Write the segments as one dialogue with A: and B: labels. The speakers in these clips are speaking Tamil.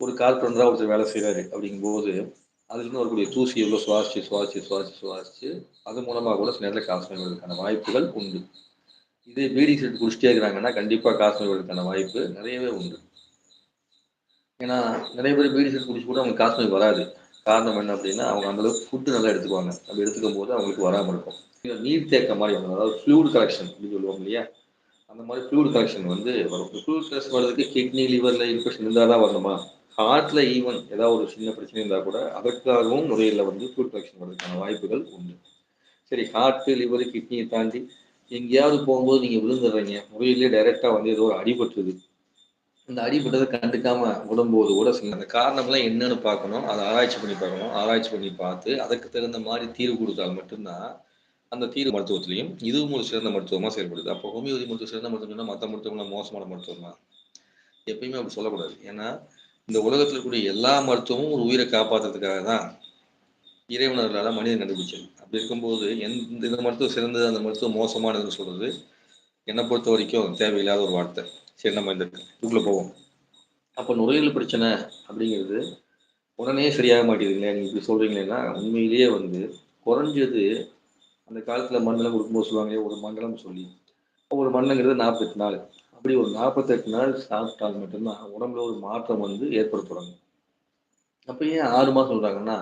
A: ஒரு கார்பெண்டராக ஒருத்தர் வேலை செய்கிறாரு அப்படிங்கும்போது அதுலேருந்து வரக்கூடிய தூசி எவ்வளோ சுவாசிச்சு சுவாசிச்சு சுவாசிச்சு சுவாசிச்சு அது மூலமாக கூட சில நேரத்தில் காசு வருவதற்கான வாய்ப்புகள் உண்டு. இதே பீடி செட் குடிச்சிட்டே இருக்கிறாங்கன்னா கண்டிப்பாக காசு வருவதற்கான வாய்ப்பு நிறையவே உண்டு. ஏன்னா நிறைய பேர் பீடி செட் குடிச்சு கூட அவங்க காசு நோய் வராது. காரணம் என்ன அப்படின்னா அவங்க அந்தளவுக்கு ஃபுட்டு நல்லா எடுத்துக்குவாங்க. அப்படி எடுத்துக்கும் போது அவங்களுக்கு வராமல் இருக்கும். நீர் தேக்க மாதிரி வரும் அதாவது ஃப்ளூட் கலெக்ஷன் அப்படின்னு சொல்லுவோம் இல்லையா? அந்த மாதிரி ஃப்ளூட் கலெக்ஷன் வந்து வரும். ஃப்ளூட் கலெக்ஷன் வர்றதுக்கு கிட்னி லிவரில் இன்ஃபெக்ஷன் இருந்தால் தான் வரணுமா? ஹார்ட்டில் ஈவன் ஏதாவது ஒரு சின்ன பிரச்சனை இருந்தால் கூட அதற்காகவும் நுரையில் வந்து ஃபுட் கலெக்ஷன் பண்ணுறதுக்கான வாய்ப்புகள் உண்டு. சரி ஹார்ட்டு லிவர் கிட்னியை தாண்டி எங்கேயாவது போகும்போது நீங்கள் விழுந்துடுறீங்க. நுரையிலே டைரெக்டாக வந்து ஏதோ ஒரு அடிபட்டுருது. இந்த அடிபட்டதை கண்டுக்காம விடும்போது கூட சில அந்த காரணம்லாம் என்னன்னு பார்க்கணும். அதை ஆராய்ச்சி பண்ணி பார்க்கணும். ஆராய்ச்சி பண்ணி பார்த்து அதுக்கு தகுந்த மாதிரி தீர்வு கொடுத்தால் மட்டும்தான் அந்த தீர்வு மருத்துவத்திலையும் இதுவும் ஒரு சிறந்த மருத்துவமாக செயல்படுது. அப்போ ஹோமியோபதி மருத்துவம் சிறந்த மருத்துவம்னா மற்ற மருத்துவம்லாம் மோசமான மருத்துவமா எப்பயுமே அப்படி சொல்லக்கூடாது. ஏன்னா இந்த உலகத்தில் இருக்கக்கூடிய எல்லா மருத்துவமும் ஒரு உயிரை காப்பாற்றுறதுக்காக தான் இறைவனர்களால் மனிதன் கண்டுபிடிச்சது. அப்படி இருக்கும்போது எந்த இந்த மருத்துவம் சிறந்தது அந்த மருத்துவம் மோசமானதுன்னு சொல்றது என்னை பொறுத்த வரைக்கும் தேவையில்லாத ஒரு வார்த்தை. சரி நம்ம இந்த இதுக்குள்ளே போவோம். அப்போ நுரையீரல் பிரச்சனை அப்படிங்கிறது உடனே சரியாக மாட்டேங்குதுங்களே. நீங்கள் இப்படி சொல்கிறீங்களேன்னா உண்மையிலேயே வந்து குறைஞ்சது அந்த காலத்தில் மண்டலம் கொடுக்கும்போது சொல்லுவாங்க ஒரு மண்டலம் சொல்லி. ஒரு மண்டலங்கிறது நாற்பத்தி நாலு. அப்படி ஒரு நாற்பத்தெட்டு நாள் சாப்பிட்டால் மட்டும்தான் உடம்புல ஒரு மாற்றம் வந்து ஏற்படுத்துறாங்க அப்போ ஏன் ஆறு மாதம் சொல்கிறாங்கன்னா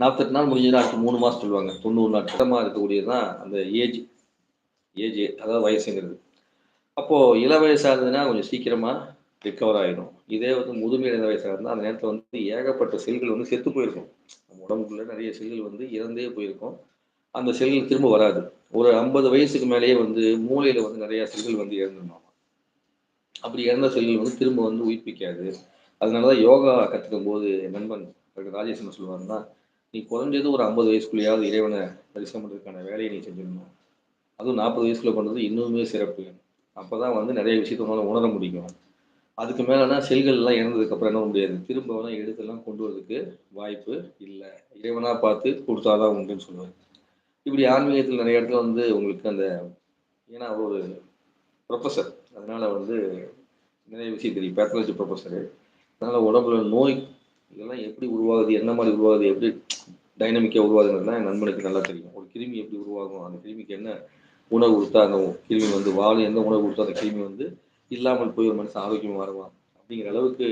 A: நாற்பத்தெட்டு நாள் முடிஞ்சதுன்னா அடுத்து மூணு மாதம் சொல்லுவாங்க. தொண்ணூறு நாள் திட்டமாக இருக்கக்கூடியதுதான் அந்த ஏஜ். ஏஜ் அதாவது வயசுங்கிறது. அப்போது இள வயசாக இருந்ததுன்னா கொஞ்சம் சீக்கிரமாக ரிக்கவர் ஆகிடும் இதே வந்து முதுமையான வயசாக இருந்தால் அந்த நேரத்தில் வந்து ஏகப்பட்ட செல்கள் வந்து செத்து போயிருக்கும். நம்ம உடம்புக்குள்ள நிறைய செல்கள் வந்து இறந்தே போயிருக்கும். அந்த செல்கள் திரும்ப வராது. ஒரு ஐம்பது வயசுக்கு மேலேயே வந்து மூளையில் வந்து நிறையா செல்கள் வந்து இறந்துடணும் அப்படி இறந்த செல்கள் வந்து திரும்ப வந்து உயிர்ப்பிக்காது. அதனால தான் யோகா கற்றுக்கும் போது நண்பன் ராஜேஷ் என்ன சொல்லுவாருன்னா நீ குறைஞ்சது ஒரு ஐம்பது வயசுக்குள்ளேயாவது இறைவனை தரிசனம் பண்ணுறதுக்கான வேலையை நீ செஞ்சிடணும். அதுவும் நாற்பது வயசுக்குள்ள பண்ணுறது இன்னுமே சிறப்பு. அப்போ தான் வந்து நிறைய விஷயத்த உங்களால் உணர முடியும். அதுக்கு மேலேனா செல்கள்லாம் இறந்ததுக்கப்புறம் என்ன முடியாது. திரும்ப வேணால் எடுத்தெல்லாம் கொண்டு வரதுக்கு வாய்ப்பு இல்லை. இறைவனாக பார்த்து கொடுத்தாதான் உண்டுன்னு சொல்லுவார். இப்படி ஆன்மீகத்தில் நிறைய இடத்துல வந்து உங்களுக்கு அந்த ஏன்னா ஒரு ப்ரொஃபஸர் அதனால வந்து நிறைய விஷயம் தெரியும் பேத்தாலஜி ப்ரொஃபஸரு அதனால் உடம்புல நோய் இதெல்லாம் எப்படி உருவாகுது என்ன மாதிரி உருவாகுது எப்படி டைனமிக்காக உருவாகுதுன்னா என் நண்பனுக்கு நல்லா தெரியும். ஒரு கிருமி எப்படி உருவாகும் அந்த கிருமிக்கு என்ன உணவு கொடுத்தா அந்த கிருமி வந்து வாழும் எந்த உணவு கொடுத்தா அந்த கிருமி வந்து இல்லாமல் போய் ஒரு மனுஷன் ஆரோக்கியமாக வருவான்? அப்படிங்கிற அளவுக்கு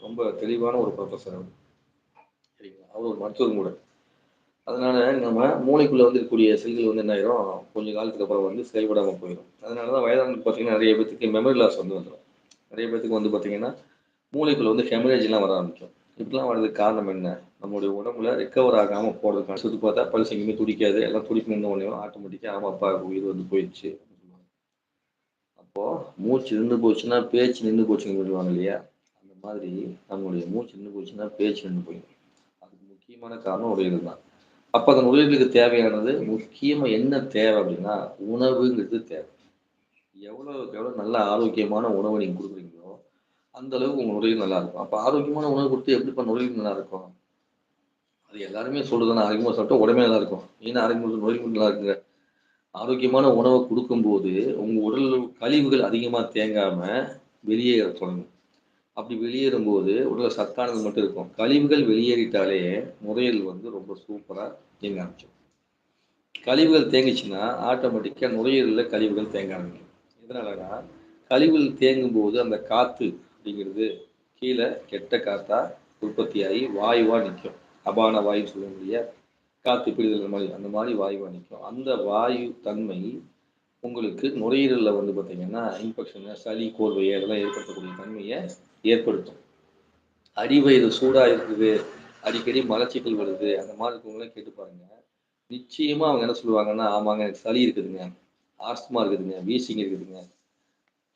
A: ரொம்ப தெளிவான ஒரு ப்ரொஃபஸர் அவர். சரிங்களா? அவர் ஒரு மருத்துவம் கூட. அதனால நம்ம மூளைக்குள்ளே வந்து இருக்கக்கூடிய செல்கள் வந்து என்ன ஆயிரும்? கொஞ்சம் காலத்துக்கு அப்புறம் வந்து செயல்படாமல் போயிடும் அதனால தான் வயதானவங்களுக்கு பார்த்தீங்கன்னா நிறைய பேத்துக்கு மெமரி லாஸ் வந்து வந்துடும் நிறைய பேத்துக்கு வந்து பார்த்தீங்கன்னா மூளைக்குள்ளே வந்து ஹெமரேஜ்லாம் வர ஆரம்பிக்கும். இப்படிலாம் வர்றதுக்கு காரணம் என்ன? நம்மளுடைய உடம்புல ரெக்கவர் ஆகாமல் போகிறதுக்கான சுற்றி பார்த்தா பல்ஸ் எங்கேயுமே துடிக்காது. எல்லாம் துடிக்கணும்னு நின்று உடனே ஆட்டோமேட்டிக்காக ஆமாப்பா உயிர் வந்து போயிடுச்சு. அப்போது மூச்சு நின்று போச்சுன்னா பேச்சு நின்று போச்சுன்னு சொல்லுவாங்க இல்லையா? அந்த மாதிரி நம்மளுடைய மூச்சு நின்று போச்சுன்னா பேச்சு நின்று போயிடும். அதுக்கு முக்கியமான காரணம் உடையது தான் அப்போ அந்த நுழைவுகளுக்கு தேவையானது முக்கியமாக என்ன தேவை அப்படின்னா உணவுங்கிறது தேவை. எவ்வளோக்கு எவ்வளோ நல்ல ஆரோக்கியமான உணவை நீங்கள் கொடுக்குறீங்களோ அந்த அளவுக்கு உங்கள் நுழைவு நல்லா இருக்கும். அப்போ ஆரோக்கியமான உணவு கொடுத்து எப்படிப்பா நுழைவு நல்லா இருக்கும்? அது எல்லாருமே சொல்லுதானே ஆரோக்கியமாக சாப்பிட்டா உடம்பே நல்லா இருக்கும். ஏன்னா ஆரோக்கியமாக நுழைவு நல்லா இருக்குங்க. ஆரோக்கியமான உணவை கொடுக்கும்போது உங்கள் உடல் கழிவுகள் அதிகமாக தேங்காமல் வெளியேற தொடங்கும். அப்படி வெளியேறும்போது உடலில் சத்தானது மட்டும் இருக்கும். கழிவுகள் வெளியேறிட்டாலே நுரையீரல் வந்து ரொம்ப சூப்பராக தேங்க ஆரம்பிச்சோம். கழிவுகள் தேங்கிச்சுன்னா ஆட்டோமேட்டிக்காக நுரையீரலில் கழிவுகள் தேங்க ஆரம்பிக்கும். எதனாலனா கழிவுகள் தேங்கும் போது அந்த காற்று அப்படிங்கிறது கீழே கெட்ட காற்றாக உற்பத்தியாகி வாயுவாக நிற்கும் அபான வாயுன்னு சொல்ல காற்று பிடிதல் மாதிரி அந்த மாதிரி வாயுவாக நிற்கும் அந்த வாயு தன்மை உங்களுக்கு நுரையீரலில் வந்து பார்த்தீங்கன்னா இன்ஃபெக்ஷனு சளி கோர்வை அதெல்லாம் ஏற்படுத்தக்கூடிய தன்மையை ஏற்படுத்தும். அடிவயிறு சூடாக இருக்குது அடிக்கடி மலச்சிக்கல் வருது அந்த மாதிரி இருக்கவங்களாம் கேட்டு பாருங்க. நிச்சயமாக அவங்க என்ன சொல்லுவாங்கன்னா ஆமாங்க எனக்கு சளி இருக்குதுங்க ஆஸ்துமா இருக்குதுங்க வீசிங் இருக்குதுங்க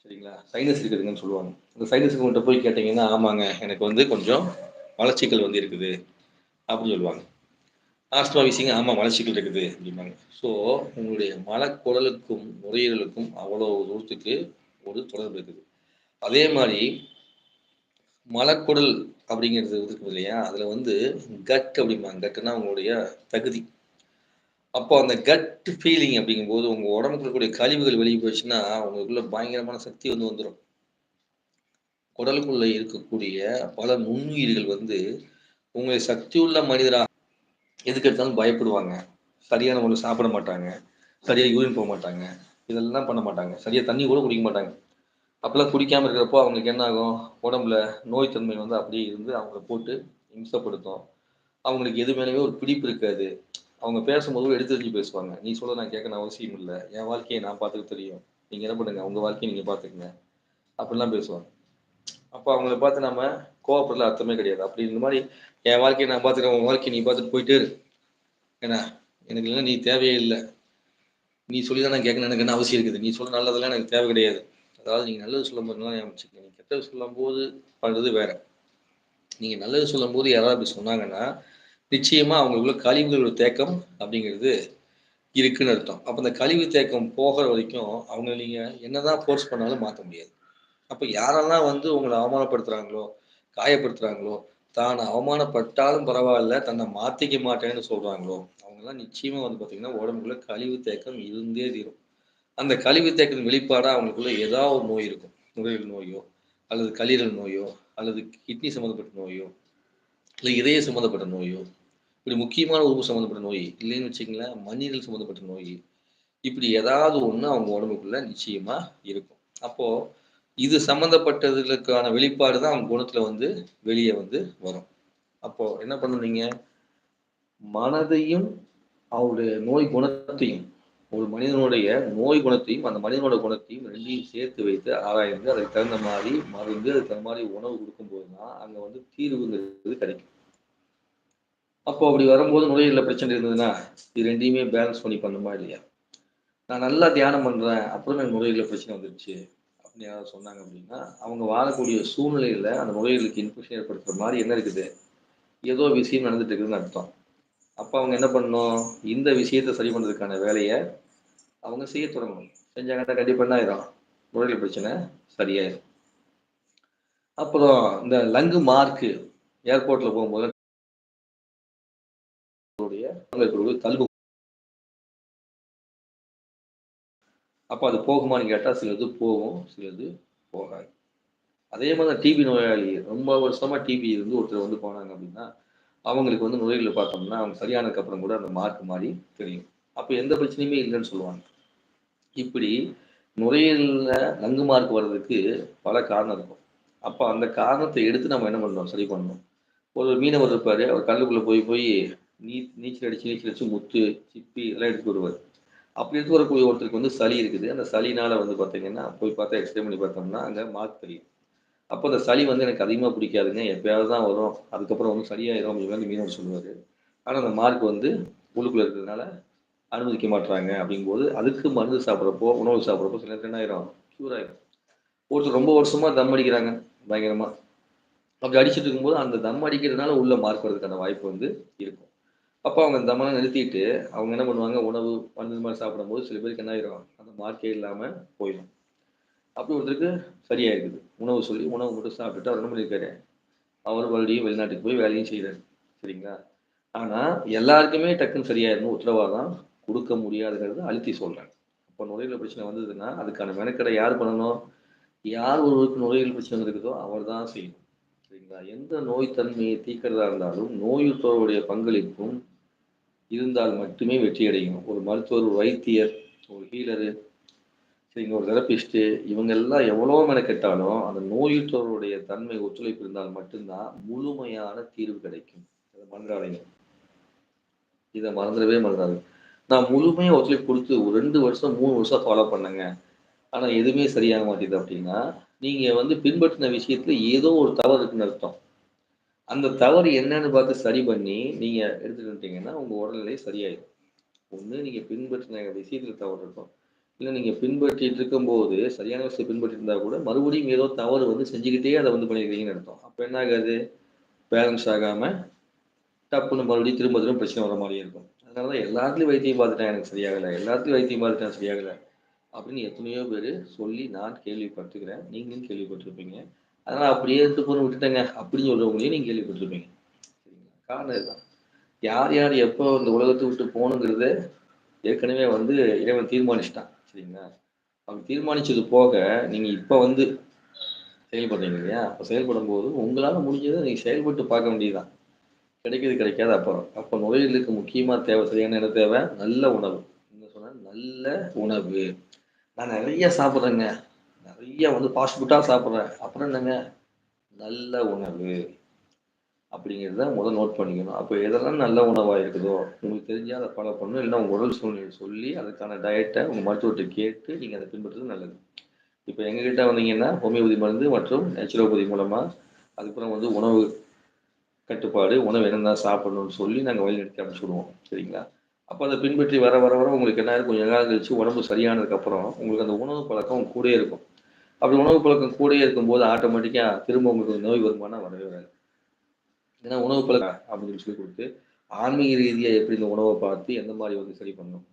A: சரிங்களா? சைனஸ் இருக்குதுங்கன்னு சொல்லுவாங்க. அந்த சைனஸுக்கு மட்டும் போய் கேட்டிங்கன்னா ஆமாங்க எனக்கு வந்து கொஞ்சம் மலச்சிக்கல் வந்து இருக்குது அப்படின்னு சொல்லுவாங்க. ஆஸ்துமா வீசிங்க ஆமாம் மலச்சிக்கல் இருக்குது அப்படிம்பாங்க. ஸோ உங்களுடைய மலக்குடலுக்கும் நுரையீரலுக்கும் அவ்வளோ தூரத்துக்கு ஒரு தொடர்பு இருக்குது. அதே மாதிரி மலக்குடல் அப்படிங்கிறது இருக்குது இல்லையா? அதில் வந்து கட் அப்படிம்பாங்க. கட்டுனா உங்களுடைய தகுதி. அப்போ அந்த கட் ஃபீலிங் அப்படிங்கும்போது உங்கள் உடம்புக்குள்ள இருக்கக்கூடிய கழிவுகள் வெளியே போயிடுச்சுன்னா உங்களுக்குள்ள பயங்கரமான சக்தி வந்து வந்துடும் உடலுக்குள்ளே இருக்கக்கூடிய பல நுண்ணுயிர்கள் வந்து உங்களை சக்தியுள்ள மனிதராக எதுக்கு எடுத்தாலும் பயப்படுவாங்க. சரியான முறையில் சாப்பிட மாட்டாங்க. சரியாக யூரின் போக மாட்டாங்க. இதெல்லாம் பண்ண மாட்டாங்க. சரியாக தண்ணி கூட குடிக்க மாட்டாங்க. அப்போல்லாம் குடிக்காமல் இருக்கிறப்போ அவங்களுக்கு என்ன ஆகும் உடம்புல நோய் தன்மை வந்து அப்படியே இருந்து அவங்கள போட்டு இம்சப்படுத்தும். அவங்களுக்கு எது மேலேயுமே ஒரு பிடிப்பு இருக்காது. அவங்க பேசும்போது எடுத்து வச்சு பேசுவாங்க. நீ சொல்ல நான் கேட்கணும் அவசியம் இல்லை. என் வாழ்க்கையை நான் பார்த்துக்க தெரியும். நீங்கள் என்ன பண்ணுங்க? உங்கள் வாழ்க்கையை நீங்கள் பார்த்துக்குங்க. அப்படிலாம் பேசுவாங்க. அப்போ அவங்கள பார்த்து நம்ம கோவப்படுறதுல அர்த்தமே கிடையாது. அப்படி இந்த மாதிரி என் வாழ்க்கையை நான் பார்த்துக்கிறேன். உன் வாழ்க்கையை நீ பார்த்துட்டு போயிட்டே ஏன்னா எனக்கு இல்லைன்னா நீ தேவையே இல்லை. நீ சொல்லி தான் நான் கேட்கணும் எனக்கு என்ன அவசியம் இருக்குது? நீ சொல்ல நல்லதெல்லாம் எனக்கு தேவை கிடையாது. அதாவது நீங்கள் நல்லது சொல்லும் போதுலாம் ஞாபகம் நீங்கள் கெட்டது சொல்லும் போது பண்ணுறது வேற. நீங்கள் நல்லது சொல்லும் போது யாராவது அப்படி சொன்னாங்கன்னா நிச்சயமாக அவங்களுக்குள்ள கழிவுகளோட தேக்கம் அப்படிங்கிறது இருக்குன்னு அர்த்தம். அப்போ அந்த கழிவு தேக்கம் போகிற வரைக்கும் அவங்க நீங்கள் என்னதான் ஃபோர்ஸ் பண்ணாலும் மாற்ற முடியாது. அப்போ யாரெல்லாம் வந்து உங்களை அவமானப்படுத்துகிறாங்களோ காயப்படுத்துகிறாங்களோ தான் அவமானப்பட்டாலும் பரவாயில்ல தன்னை மாற்றிக்க மாட்டேன்னு சொல்கிறாங்களோ அவங்கெல்லாம் நிச்சயமாக வந்து பார்த்திங்கன்னா உடம்புக்குள்ள கழிவு தேக்கம் இருந்தே தீரும். அந்த கழிவு தேக்கத்தின் வெளிப்பாடாக அவங்களுக்குள்ள ஏதாவது ஒரு நோய் இருக்கும். நுரையீரல் நோயோ அல்லது கல்லீரல் நோயோ அல்லது கிட்னி சம்மந்தப்பட்ட நோயோ இல்லை இதய சம்மந்தப்பட்ட நோயோ இப்படி முக்கியமான உறுப்பு சம்மந்தப்பட்ட நோய் இல்லைன்னு வச்சிங்களேன் மண்ணீரல் சம்மந்தப்பட்ட நோய் இப்படி ஏதாவது ஒன்று அவங்க உடம்புக்குள்ள நிச்சயமாக இருக்கும். அப்போது இது சம்மந்தப்பட்டதுக்கான வெளிப்பாடு தான் அவங்க குணத்தில் வந்து வெளியே வந்து வரும். அப்போது என்ன பண்ணுறீங்க மனதையும் அவருடைய நோய் குணத்தையும் ஒரு மனிதனுடைய நோய் குணத்தையும் அந்த மனிதனோட குணத்தையும் ரெண்டையும் சேர்த்து வைத்து ஆராய்ந்து அதுக்கு தகுந்த மாதிரி மருந்து அதுக்கு தகுந்த மாதிரி உணவு கொடுக்கும்போது தான் அங்கே வந்து தீர்வுங்கிறது கிடைக்கும். அப்போ அப்படி வரும்போது நுழையில பிரச்சனை இருந்ததுன்னா இது ரெண்டையுமே பேலன்ஸ் பண்ணி பண்ணுமா இல்லையா? நான் நல்லா தியானம் பண்ணுறேன் அப்புறம் எனக்கு நுரையீரல பிரச்சனை வந்துருச்சு அப்படின்னு யாராவது சொன்னாங்க அப்படின்னா அவங்க வாழக்கூடிய சூழ்நிலையில் அந்த நுரையீரலுக்கு இன்ஃபெக்ஷன் ஏற்படுத்துற மாதிரி என்ன இருக்குது? ஏதோ விஷயம் நடந்துட்டு இருக்குதுன்னு அர்த்தம். அப்போ அவங்க என்ன பண்ணணும்? இந்த விஷயத்தை சரி பண்ணுறதுக்கான வேலையை அவங்க செய்ய தொடங்கணும். செஞ்சாங்கன்னா கண்டிப்பாக என்ன ஆயிரும்? பிரச்சனை சரியாயிரும். அப்புறம் இந்த லங்கு மார்க்கு ஏர்போர்ட்ல போகும்போது தழுவு அப்போ அது போகுமான்னு கேட்டால் சிலது போகும் சிலது போகாது. அதே மாதிரி தான் டிபி நோயாளி ரொம்ப வருஷமாக டிபி இருந்து ஒருத்தர் வந்து போனாங்க அப்படின்னா அவங்களுக்கு வந்து நுரையீரல் பார்த்தோம்னா அவங்க சரியானதுக்கப்புறம் கூட அந்த மார்க் மாதிரி தெரியும். அப்போ எந்த பிரச்சனையுமே இல்லைன்னு சொல்லுவாங்க. இப்படி நுரையீரலில் நங்கு மார்க் வர்றதுக்கு பல காரணம் இருக்கும். அப்போ அந்த காரணத்தை எடுத்து நம்ம என்ன பண்ணணும்? சரி பண்ணணும். ஒரு மீனவர் இருப்பார். அவர் கல்லுக்குள்ளே போய் போய் நீ நீச்சல் அடித்து நீச்சல் அடித்து முத்து சிப்பி இதெல்லாம் எடுத்து வருவார். அப்படி எடுத்து வரக்கூடிய ஒருத்தருக்கு வந்து சளி இருக்குது. அந்த சளினால் வந்து பார்த்தீங்கன்னா போய் பார்த்தா எக்ஸ்பிளைன் பண்ணி பார்த்தோம்னா அங்கே மார்க் தெரியும். அப்போ அந்த சளி வந்து எனக்கு அதிகமாக பிடிக்காதுங்க. எப்பயாவது தான் வரும். அதுக்கப்புறம் வந்து சரியாயிரும் அப்படின்னு மீனவர் சொல்லுவார். ஆனால் அந்த மார்க் வந்து உள்ளுக்குள்ளே இருக்கிறதுனால அனுமதிக்க மாட்டுறாங்க அப்படிங்கும்போது அதுக்கு மருந்து சாப்பிட்றப்போ உணவு சாப்பிட்றப்போ சில நேரத்தில் என்ன ஆயிரும்? க்யூர் ஆயிரும். ஒருத்தர் ரொம்ப வருஷமாக தம் அடிக்கிறாங்க பயங்கரமாக அப்படி அடிச்சுட்டு இருக்கும்போது அந்த தம் அடிக்கிறதுனால உள்ள மார்க் வரதுக்கான வாய்ப்பு வந்து இருக்கும். அப்போ அவங்க தம்மெல்லாம் நிறுத்திட்டு அவங்க என்ன பண்ணுவாங்க? உணவு மருந்து மாதிரி சாப்பிடும்போது சில பேருக்கு என்ன ஆயிரும்? அந்த மார்க்கே இல்லாமல் போயிடும் அப்படி ஒருத்தருக்கு சரியாயிருக்குது உணவு சொல்லி உணவு மட்டும் சாப்பிட்டுட்டு அவர் என்ன பண்ணியிருக்காரு அவர் மறுபடியும் வெளிநாட்டுக்கு போய் வேலையும் செய்கிறாரு சரிங்களா? ஆனால் எல்லாருக்குமே டக்குன்னு சரியாயிடணும் உத்தரவாதம் கொடுக்க முடியாதுங்கிறது அழுத்தி சொல்கிறேன் அப்போ நுரையீரல் பிரச்சனை வந்ததுன்னா அதுக்கான மெனக்கடை யார் பண்ணணும்? யார் ஒருவருக்கு நுரையீரல் பிரச்சனை இருக்குதோ அவர் தான் செய்யணும். சரிங்களா? எந்த நோய் தன்மையை தீக்கிறதா இருந்தாலும் நோயுற்றோருடைய பங்களிப்பும் இருந்தால் மட்டுமே வெற்றி அடையும் ஒரு மருத்துவர் ஒரு வைத்தியர் ஒரு ஹீலரு சரிங்க ஒரு தெரப்பிஸ்ட்டு இவங்க எல்லாம் எவ்வளோ மெனக்கெட்டாலும் அந்த நோயுற்றோருடைய தன்மை ஒத்துழைப்பு இருந்தால் மட்டும்தான் முழுமையான தீர்வு கிடைக்கும். அதை மறந்துடாதீங்க. இதை மறந்துடவே மறந்துடாது நான் முழுமையாக ஒத்துழைப்பு கொடுத்து ஒரு ரெண்டு வருஷம் மூணு வருஷம் ஃபாலோ பண்ணேங்க. ஆனால் எதுவுமே சரியாக மாட்டேது அப்படின்னா நீங்கள் வந்து பின்பற்றின விஷயத்துல ஏதோ ஒரு தவறு இருக்குன்னு அர்த்தம். அந்த தவறு என்னன்னு பார்த்து சரி பண்ணி நீங்கள் எடுத்துகிட்டு வந்துட்டீங்கன்னா உங்கள் உடல்நிலை சரியாயிடும் ஒன்று நீங்கள் பின்பற்றின விஷயத்தில் தவறு இருக்கும். இல்லை நீங்கள் பின்பற்றிட்டு இருக்கும்போது சரியான விஷயத்தை பின்பற்றிட்டு இருந்தால் கூட மறுபடியும் ஏதோ தவறு வந்து செஞ்சுக்கிட்டே அதை வந்து பண்ணிக்கிறீங்கன்னு அர்த்தம். அப்போ என்ன ஆகாது? பேலன்ஸ் ஆகாமல் டப்புன்னு மறுபடியும் திரும்ப திரும்ப பிரச்சனை வர மாதிரியே இருக்கும். அதனால தான் எல்லாத்துலேயும் வைத்தியம் பார்த்துட்டேன் எனக்கு சரியாகலை. எல்லாத்துலேயும் வைத்தியம் பார்த்துட்டேன் சரியாகலை. அப்படின்னு எத்தனையோ பேர் சொல்லி நான் கேள்விப்பட்டுக்கிறேன் நீங்களும் கேள்விப்பட்டிருப்பீங்க. அதனால் அப்படியே எடுத்து போன விட்டுட்டேங்க. அப்படின்னு சொல்கிறவங்களையும் நீங்கள் கேள்விப்பட்டிருப்பீங்க. சரிங்களா? காரணம் இதுதான். யார் யார் எப்போ இந்த உலகத்தை விட்டு போகணுங்கிறத ஏற்கனவே வந்து இறைவன் தீர்மானிச்சிட்டான். சரிங்களா அப்படி தீர்மானிச்சது போக நீங்கள் இப்போ வந்து செயல்படுறீங்க இல்லையா? அப்போ செயல்படும் போது உங்களால் முடிஞ்சதை நீங்கள் செயல்பட்டு பார்க்க வேண்டியதுதான். கிடைக்கிறது கிடைக்காது அப்புறம் அப்போ நுரையீரலுக்கு முக்கியமாக தேவை சரியான என்ன தேவை? நல்ல உணவு. என்ன சொன்ன நல்ல உணவு. நான் நிறைய சாப்பிட்றேங்க. நிறைய வந்து ஃபாஸ்ட் ஃபுட்டாக சாப்பிட்றேன். அப்புறம் என்னங்க? நல்ல உணவு. அப்படிங்கிறத முதல் நோட் பண்ணிக்கணும். அப்போ எதெல்லாம் நல்ல உணவாக இருக்குதோ உங்களுக்கு தெரிஞ்சால் அதை ஃபாலோ பண்ணணும். இல்லைன்னா உங்கள் உடல் சூழ்நிலை சொல்லி அதுக்கான டயட்டை உங்கள் மருத்துவர்கிட்ட கேட்டு நீங்கள் அதை பின்பற்றுறது நல்லது. இப்போ எங்ககிட்ட வந்தீங்கன்னா ஹோமியோபதி மருந்து மற்றும் நேச்சுரோபதி மூலமாக அதுக்கப்புறம் வந்து உணவு கட்டுப்பாடு உணவு என்னென்ன சாப்பிடணும்னு சொல்லி நாங்கள் வழிநடத்தி அனுப்பிச்சுடுவோம் சரிங்களா? அப்போ அதை பின்பற்றி வர வர வர உங்களுக்கு என்ன இருக்கும்? கொஞ்சம் நாள் கழிச்சு உடம்பு சரியானதுக்கப்புறம் உங்களுக்கு அந்த உணவு பழக்கம் கூடயே இருக்கும். அப்படி உணவு பழக்கம் கூடயே இருக்கும்போது ஆட்டோமேட்டிக்காக திரும்ப உங்களுக்கு நோய் வருமானம் வரவே வராது. ஏன்னா உணவு பழக்கம் அப்படின்னு சொல்லி கொடுத்து ஆன்மீக ரீதியாக எப்படி இந்த உணவை பார்த்து எந்த மாதிரி வந்து சரி பண்ணணும்?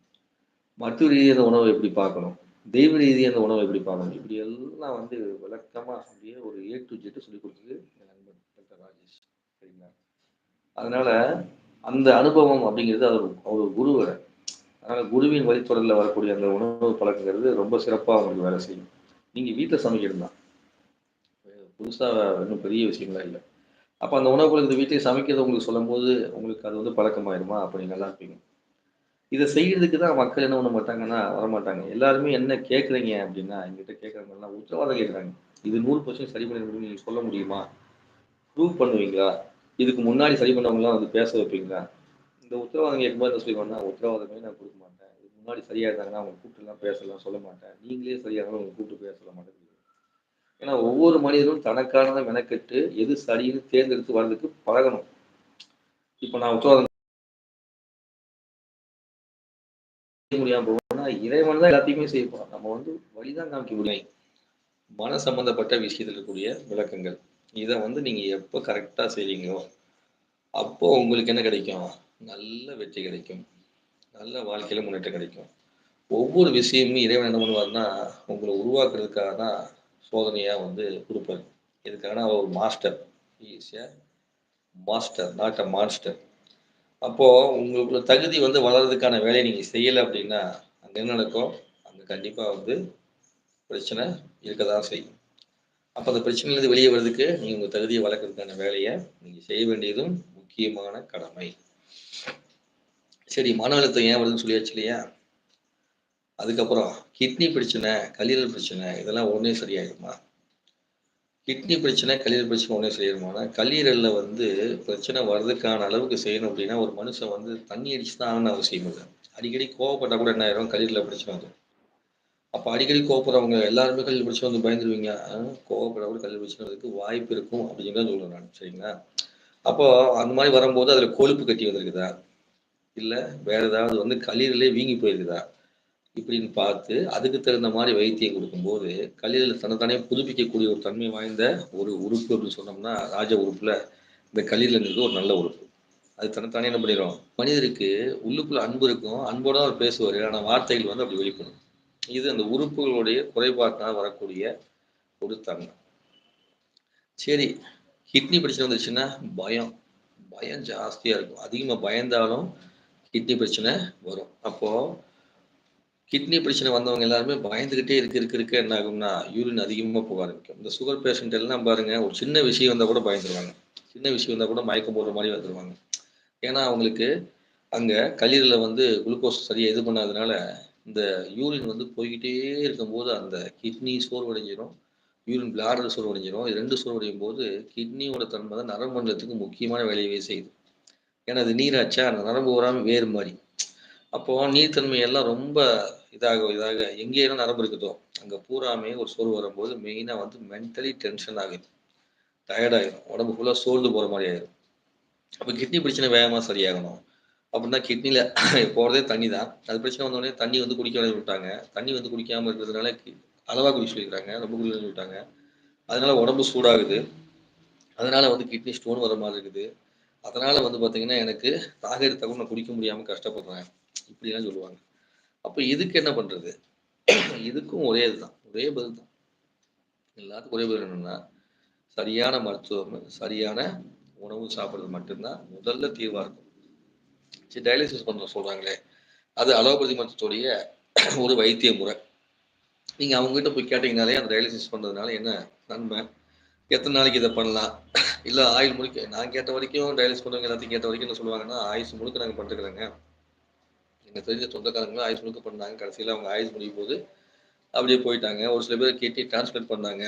A: மருத்துவ ரீதியாக அந்த உணவை எப்படி பார்க்கணும்? தெய்வ ரீதியாக அந்த உணவை எப்படி பார்க்கணும்? இப்படி எல்லாம் வந்து விளக்கமாக அப்படியே ஒரு ஏ டு ஜெட்டு சொல்லி கொடுத்தது என் நண்பன் டாக்டர் ராஜேஷ். சரிங்களா? அதனால அந்த அனுபவம் அப்படிங்கிறது அவர் அவர் குருவை அதனால் குருவின் வழித்தொடரில் வரக்கூடிய அந்த உணவு பழக்கங்கிறது ரொம்ப சிறப்பாக உங்களுக்கு வேலை செய்யும். நீங்கள் வீட்டில் சமைக்கிறது தான் புதுசாக இன்னும் பெரிய விஷயங்களா இல்லை. அப்போ அந்த உணவுகள் இந்த வீட்டில் சமைக்கிறது உங்களுக்கு சொல்லும்போது உங்களுக்கு அது வந்து பழக்கமாயிருமா? அப்படி நல்லா இருப்பீங்க. இதை செய்யறதுக்கு தான் மக்கள் என்ன பண்ண மாட்டாங்கன்னா வரமாட்டாங்க. எல்லாருமே என்ன கேட்குறீங்க அப்படின்னா எங்கிட்ட கேட்குறவங்கலாம் உத்தரவாதம் கேட்குறாங்க இது நூறு பர்சன்ட் சரி பண்ண முடியும் நீங்கள் சொல்ல முடியுமா? ப்ரூவ் பண்ணுவீங்களா? இதுக்கு முன்னாடி சரி பண்ணவங்களாம் வந்து பேச வைப்பீங்களா? இந்த உத்தரவாதம் கேட்கும்போது என்ன சொல்லுவாங்கன்னா உத்தரவாதமே நான் கொடுக்க மாட்டேன். இதுக்கு முன்னாடி சரியாக இருந்தாங்கன்னா அவங்க கூப்பிட்டுலாம் பேசலாம் சொல்ல மாட்டேன். நீங்களே சரியாக இருந்தாலும் அவங்க கூப்பிட்டு பேச சொல்ல மாட்டேன் ஏன்னா ஒவ்வொரு மனிதனும் தனக்கானதை மெனக்கெட்டு எது சரின்னு தேர்ந்தெடுத்து வர்றதுக்கு பழகணும். இப்போ நான் உத்தரவாதம் முடியாம இறைவன் தான் எல்லாத்தையுமே செய்யப்போம் நம்ம வந்து வழிதான் காமிக்க முடியும். மன சம்பந்தப்பட்ட விஷயத்தில் இருக்கக்கூடிய விளக்கங்கள். இதை வந்து நீங்க எப்போ கரெக்டா செய்றீங்களோ அப்போ உங்களுக்கு என்ன கிடைக்கும்? நல்ல வெற்றி கிடைக்கும். நல்ல வாழ்க்கையில முன்னேற்றம் கிடைக்கும். ஒவ்வொரு விஷயமும் இறைவன் என்ன பண்ணுவார்னா உங்களை உருவாக்குறதுக்காக தான் சோதனையாக வந்து கொடுப்பாரு. இதுக்கான அவர் ஒரு மாஸ்டர் ஈஸியா மாஸ்டர் நாட் அ மாஸ்டர் அப்போது உங்களுக்குள்ள தகுதி வந்து வளர்றதுக்கான வேலையை நீங்கள் செய்யலை அப்படின்னா அங்கே என்ன நடக்கும்? அங்கே கண்டிப்பாக வந்து பிரச்சனை இருக்க தான் செய்யும். அப்போ அந்த பிரச்சனையிலேருந்து வெளியே வர்றதுக்கு நீங்கள் உங்கள் தகுதியை வளர்க்கறதுக்கான வேலையை நீங்கள் செய்ய வேண்டியதும் முக்கியமான கடமை. சரி மன அழுத்தம் ஏன் வருதுன்னு சொல்லியாச்சு இல்லையா? அதுக்கப்புறம் கிட்னி பிரச்சனை கல்லீரல் பிரச்சனை இதெல்லாம் ஒன்றே சரியாயிடுமா கிட்னி பிரச்சனை கல்லீரல் பிரச்சனை ஒன்றே சரியாயிடுமானா கல்லீரலில் வந்து பிரச்சனை வர்றதுக்கான அளவுக்கு செய்யணும் அப்படின்னா ஒரு மனுஷன் வந்து தண்ணி அடிச்சு தான் ஆகணும் அவசியம் இல்லை. அடிக்கடி கோவப்பட்டால் கூட என்ன ஆயிரும்? கல்லீரலில் பிரச்சனை வரும் அப்போ அடிக்கடி கோவப்படுறவங்க எல்லாருமே கல்வி பிரச்சனை வந்து பயந்துருவீங்க. கோவப்பட கூட கல்லீரல் பிரச்சனை வரதுக்கு வாய்ப்பு இருக்கும் அப்படின்னு தான் சொல்லுவேன் நான். சரிங்களா? அப்போ அந்த மாதிரி வரும்போது அதில் கொழுப்பு கட்டி வந்திருக்குதா? இல்லை வேற ஏதாவது வந்து கல்லீரலே வீங்கி போயிருக்குதா? இப்படின்னு பார்த்து அதுக்கு தகுந்த மாதிரி வைத்தியம் கொடுக்கும்போது கல்லீரல் தன்னைத்தானே புதுப்பிக்கக்கூடிய ஒரு தன்மை வாய்ந்த ஒரு உறுப்பு அப்படின்னு சொன்னோம்னா ராஜ உறுப்புல இந்த கல்லீரலுங்கிறது ஒரு நல்ல உறுப்பு. அது தன்னைத்தானே என்ன பண்ணிடும் மனிதருக்கு உள்ளுக்குள்ள அன்பு இருக்கும். அன்போட அவர் பேசுவார். ஆனால் வார்த்தைகள் வந்து அப்படி வெளிப்படும். இது அந்த உறுப்புகளுடைய குறைபாட்டினால் வரக்கூடிய ஒரு தன்மை. சரி கிட்னி பிரச்சனை வந்துச்சுன்னா பயம். பயம் ஜாஸ்தியாக இருக்கும். அதிகமாக பயந்தாலும் கிட்னி பிரச்சனை வரும். அப்போ கிட்னி பிரச்சனை வந்தவங்க எல்லாருமே பயந்துகிட்டே இருக்கு இருக்கு இருக்க என்ன ஆகும்னா யூரின் அதிகமாக போக ஆரம்பிக்கும். இந்த சுகர் பேஷண்ட் எல்லாம் பாருங்க ஒரு சின்ன விஷயம் வந்தால் கூட பயந்துருவாங்க. சின்ன விஷயம் வந்தால் கூட மயக்கம் போடுற மாதிரி வந்துருவாங்க. ஏன்னா அவங்களுக்கு அங்கே கல்லீரில் வந்து குளுக்கோஸ் சரியாக இது பண்ணாதனால இந்த யூரின் வந்து போய்கிட்டே இருக்கும்போது அந்த கிட்னி சோர்வடைஞ்சிரும். யூரின் பிளாடர் சோர்வடைஞ்சிரும். இது ரெண்டு சோர்வடையும் போது கிட்னியோட தன்மை தான் நரம்பு மண்டலத்துக்கு முக்கியமான வேலையவே செய்யுது. ஏன்னா அது நீராச்சா? அந்த நரம்பு வராமல் வேறு மாதிரி. அப்போ நீர்த்தன்மை எல்லாம் ரொம்ப இதாக இதாக எங்கேயெல்லாம் நரம்பு இருக்குதோ அங்க பூராமே ஒரு சோர்வு வரும்போது மெயினா வந்து மென்டலி டென்ஷன் ஆகுது. டயர்டாயிரும் உடம்பு ஃபுல்லா சோர்ந்து போற மாதிரி ஆயிரும். அப்போ கிட்னி பிரச்சனை வேகமா சரியாகணும். அப்படின்னா கிட்னில போறதே தண்ணி தான் அது பிரச்சனை வந்தோடனே தண்ணி வந்து குடிக்க விட்டாங்க. தண்ணி வந்து குடிக்காம இருக்கிறதுனால கி- அளவா குடிக்க சொல்லிக்கிறாங்க ரொம்ப குடிக்க சொல்லிட்டாங்க அதனால உடம்பு சூடாகுது. அதனால வந்து கிட்னி ஸ்டோன் வர மாதிரி இருக்குது. அதனால வந்து பாத்தீங்கன்னா எனக்கு தாக எடுத்தா கூட நான் குடிக்க முடியாம கஷ்டப்படுறேன். இப்படிலாம் சொல்லுவாங்க. அப்போ இதுக்கு என்ன பண்றது? இதுக்கும் ஒரே இதுதான். ஒரே பதில் தான். எல்லாத்துக்கும் ஒரே பதில் என்னன்னா சரியான மருத்துவம் சரியான உணவு சாப்பிடுறது மட்டும்தான் முதல்ல தீர்வாக இருக்கும். சரி டயாலிசிஸ் பண்ண சொல்றாங்களே. அது அலோபதி மருத்துவத்துடைய ஒரு வைத்திய முறை. நீங்க அவங்க கிட்ட போய் கேட்டீங்கனாலே அந்த டயாலிசிஸ் பண்றதுனால என்ன நன்மை? எத்தனை நாளைக்கு இதை பண்ணலாம்? இல்லை ஆயுள் முழுக்க நான் கேட்ட வரைக்கும் டயாலிசிஸ் பண்ணுறவங்க எல்லாத்தையும் கேட்ட வரைக்கும் என்ன சொல்லுவாங்கன்னா ஆயுஸ் முழுக்க நாங்கள் பண்ணிருக்கிறோங்க எனக்கு தெரிஞ்ச சொந்தக்காரங்களும் ஆயுஸ் முழுக்க பண்ணாங்க கடைசியில் அவங்க ஆயுஸ் முடியும் போது அப்படியே போயிட்டாங்க. ஒரு சில பேர் கேட்டி டிரான்ஸ்பர் பண்ணாங்க.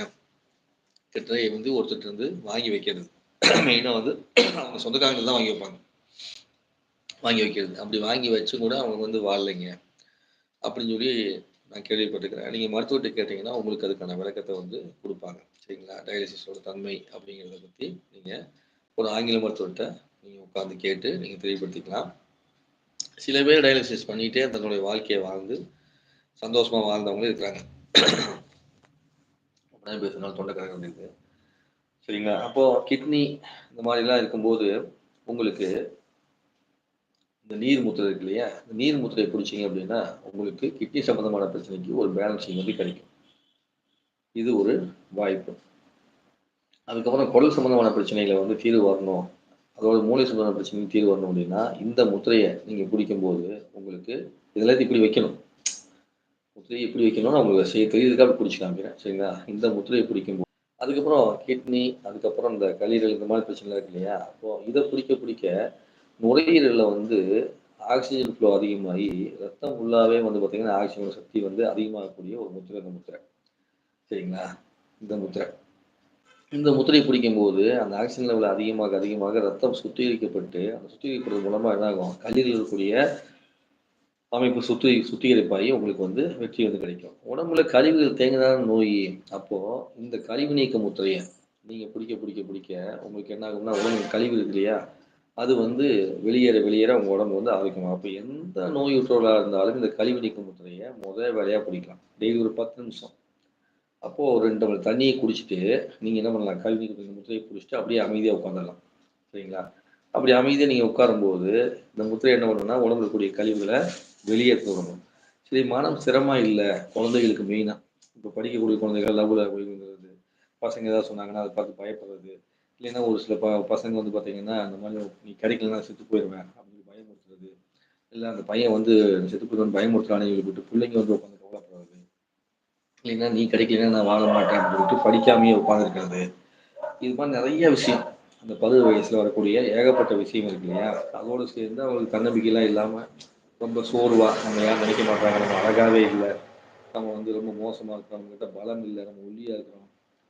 A: கிட்டத்தட்ட வந்து ஒருத்தர் இருந்து வாங்கி வைக்கிறது. மெயினாக வந்து அவங்க சொந்தக்காரங்க தான் வாங்கி வைப்பாங்க. வாங்கி வைக்கிறது. அப்படி வாங்கி வச்சு கூட அவங்க வந்து வாழலைங்க. அப்படின்னு சொல்லி நான் கேள்விப்பட்டிருக்கிறேன். நீங்கள் மருத்துவர்கிட்ட கேட்டிங்கன்னா உங்களுக்கு அதுக்கான விளக்கத்தை வந்து கொடுப்பாங்க. சரிங்களா? டயாலிசிஸோட தன்மை அப்படிங்கிறத பற்றி நீங்கள் ஒரு ஆங்கில மருத்துவர்கிட்ட நீங்கள் உட்காந்து கேட்டு நீங்கள் தெளிவுபடுத்திக்கலாம் சில பேர் டயாலிசிஸ் பண்ணிகிட்டே தன்னுடைய வாழ்க்கையை வாழ்ந்து சந்தோஷமாக வாழ்ந்தவங்களும் இருக்கிறாங்க. அப்படியே பேசுனாலும் தொண்டைக்காரங்க வந்துருக்கு சரிங்களா? அப்போது கிட்னி இந்த மாதிரிலாம் இருக்கும்போது உங்களுக்கு இந்த நீர் முத்திரை இருக்கு இல்லையா? இந்த நீர் முத்திரையை பிடிச்சிங்க அப்படின்னா உங்களுக்கு கிட்னி சம்மந்தமான பிரச்சனைக்கு ஒரு பேலன்சிங் வந்து கிடைக்கும். இது ஒரு வாய்ப்பு. அதுக்கப்புறம் குடல் சம்மந்தமான பிரச்சனைகளை வந்து தீர்வு வரணும் அதோட மூளை சம்பந்தமான பிரச்சனையும் தீர்வு வரணும் அப்படின்னா இந்த முத்திரையை நீங்கள் பிடிக்கும்போது உங்களுக்கு இதெல்லாம் இப்படி வைக்கணும்? முத்திரையை எப்படி வைக்கணும்னு உங்களுக்கு செய்ய தெரியுதுக்காக பிடிச்சி காமிக்கிறேன். சரிங்களா? இந்த முத்திரையை பிடிக்கும்போது. அதுக்கப்புறம் கிட்னி அதுக்கப்புறம் இந்த கல்லீரல் இந்த மாதிரி பிரச்சனைலாம் இருக்கு இல்லையா? அப்போ இதை பிடிக்க பிடிக்க நுரையீரலில் வந்து ஆக்சிஜன் ஃப்ளோ அதிகமாகி ரத்தம் ஃபுல்லாகவே வந்து பார்த்திங்கன்னா ஆக்சிஜன் சக்தி வந்து அதிகமாகக்கூடிய ஒரு முத்திரை இந்த முத்திரை. சரிங்களா? இந்த முத்திரை. இந்த முத்திரை பிடிக்கும்போது அந்த ஆக்சிஜன் லெவல் அதிகமாக அதிகமாக ரத்தம் சுத்திகரிக்கப்பட்டு அந்த சுத்திகரிக்கிறது மூலமாக என்னாகும்? கல்லீரல் இருக்கக்கூடிய அமைப்பு சுத்தி சுத்திகரிப்பாகி உங்களுக்கு வந்து வெற்றி வந்து கிடைக்கும். உடம்புல கழிவுகள் தேங்கினான நோய் அப்போது இந்த கழிவு நீக்க முத்திரையை நீங்கள் பிடிக்க பிடிக்க பிடிக்க உங்களுக்கு என்ன ஆகும்னா உடம்பு கழிவு இருக்கு இல்லையா அது வந்து வெளியேற வெளியேற உங்கள் உடம்பு வந்து ஆரோக்கியமாக அப்போ எந்த நோய் உற்றவர்களாக இருந்தாலும் இந்த கழிவு நீக்க முத்திரையை முதல் வேலையாக பிடிக்கலாம். டெய்லி ஒரு பத்து நிமிஷம். அப்போது ஒரு ரெண்டு மணி தண்ணியை குடிச்சிட்டு நீங்கள் என்ன பண்ணலாம்? கழிவு இந்த முத்திரையை பிடிச்சிட்டு அப்படியே அமைதியாக உட்காந்துடலாம் சரிங்களா? அப்படி அமைதியாக நீங்கள் உட்காரும்போது இந்த முத்திரை என்ன பண்ணணும்னா உடம்புல இருக்கக்கூடிய கழிவுகளை வெளியே தூரணும் சரி மனம் சிரமம் இல்லை குழந்தைகளுக்கு மெயினாக இப்போ படிக்கக்கூடிய குழந்தைகள் லவ்வில் போய்ங்கிறது பசங்க ஏதாவது சொன்னாங்கன்னா அதை பார்த்து பயப்படுறது. இல்லைன்னா ஒரு சில ப பசங்க வந்து பார்த்தீங்கன்னா அந்த மாதிரி நீ கிடைக்கலன்னா செத்து போயிடுவேன் அப்படின்னு பயமுறுத்துறது. இல்லை அந்த பையன் வந்து செத்து போயிடுவேன் பயமுறுத்துறானே சொல்லிட்டு பிள்ளைங்க வந்து உட்காந்து இல்லைன்னா நீ கிடைக்கலன்னா நான் வாழ மாட்டேன் அப்படின்னு சொல்லிட்டு படிக்காமையே உட்காந்துருக்கிறது இது மாதிரி நிறைய விஷயம். அந்த பருவ வயசில் வரக்கூடிய ஏகப்பட்ட விஷயம் இருக்கு இல்லையா? அதோடு சேர்ந்து அவங்களுக்கு தன்னம்பிக்கைலாம் இல்லாமல் ரொம்ப சோர்வாக நம்ம யாரும் நினைக்க மாட்டாங்க. நம்ம அழகாகவே இல்லை. நம்ம வந்து ரொம்ப மோசமாக இருக்கிறோம். நம்மகிட்ட பலம் இல்லை. நம்ம ஒல்லியாக இருக்கிறோம்.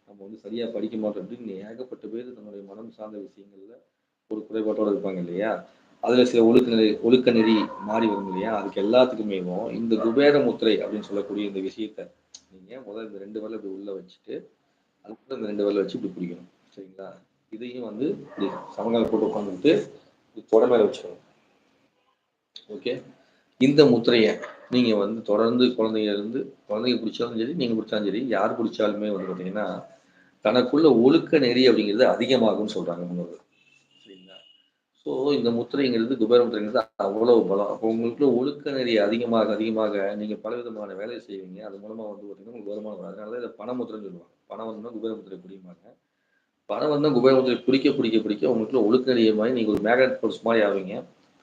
A: நம்ம வந்து சரியாக படிக்க மாட்டோம் அப்படின்னு ஏகப்பட்ட பேர் தன்னுடைய மனம் சார்ந்த விஷயங்களில் ஒரு குறைபாட்டோடு இருப்பாங்க இல்லையா? அதில் சில ஒழுக்க நெறி ஒழுக்க நெறி மாறி வரும் இல்லையா? அதுக்கு எல்லாத்துக்குமே இந்த குபேர முத்திரை அப்படின்னு சொல்லக்கூடிய இந்த விஷயத்தை நீங்கள் முதல் இந்த ரெண்டு வரல இப்படி உள்ளே வச்சுட்டு அதுக்கப்புறம் இந்த ரெண்டு வரல வச்சு இப்படி பிடிக்கணும். சரிங்களா? இதையும் வந்து இப்படி சமங்கால போட்டு உட்காந்துட்டு தொட மேலே வச்சுக்கணும். ஓகே? இந்த முத்திரையை நீங்கள் வந்து தொடர்ந்து குழந்தைங்க இருந்து குழந்தைங்க பிடிச்சாலும் சரி நீங்கள் பிடிச்சாலும் சரி யார் பிடிச்சாலுமே வந்து பார்த்தீங்கன்னா தனக்குள்ள ஒழுக்க நெறி அப்படிங்கிறது அதிகமாகும்னு சொல்கிறாங்க முன்னோர்கள். ஸோ இந்த முத்திரைங்கிறது குபேர முத்திரைங்கிறது அவ்வளவு பலம். அப்போ உங்களுக்குள்ள ஒழுக்க நெறி அதிகமாக அதிகமாக நீங்கள் பல விதமான வேலையை செய்வீங்க. அது மூலமாக வந்து பார்த்தீங்கன்னா உங்களுக்கு வருமானம் வரும். அதனால இதை பண முத்திரைன்னு சொல்லுவாங்க. பணம் வந்தால் குபேர முத்திரை பிடிப்பாங்க. பணம் வந்தால் குபேர முத்திரை பிடிக்க பிடிக்க பிடிக்க உங்களுக்குள்ள ஒழுக்க நெறிய மாதிரி நீங்கள் ஒரு மேக்னட் ஃபோர்ஸ் மாதிரி ஆவீங்க.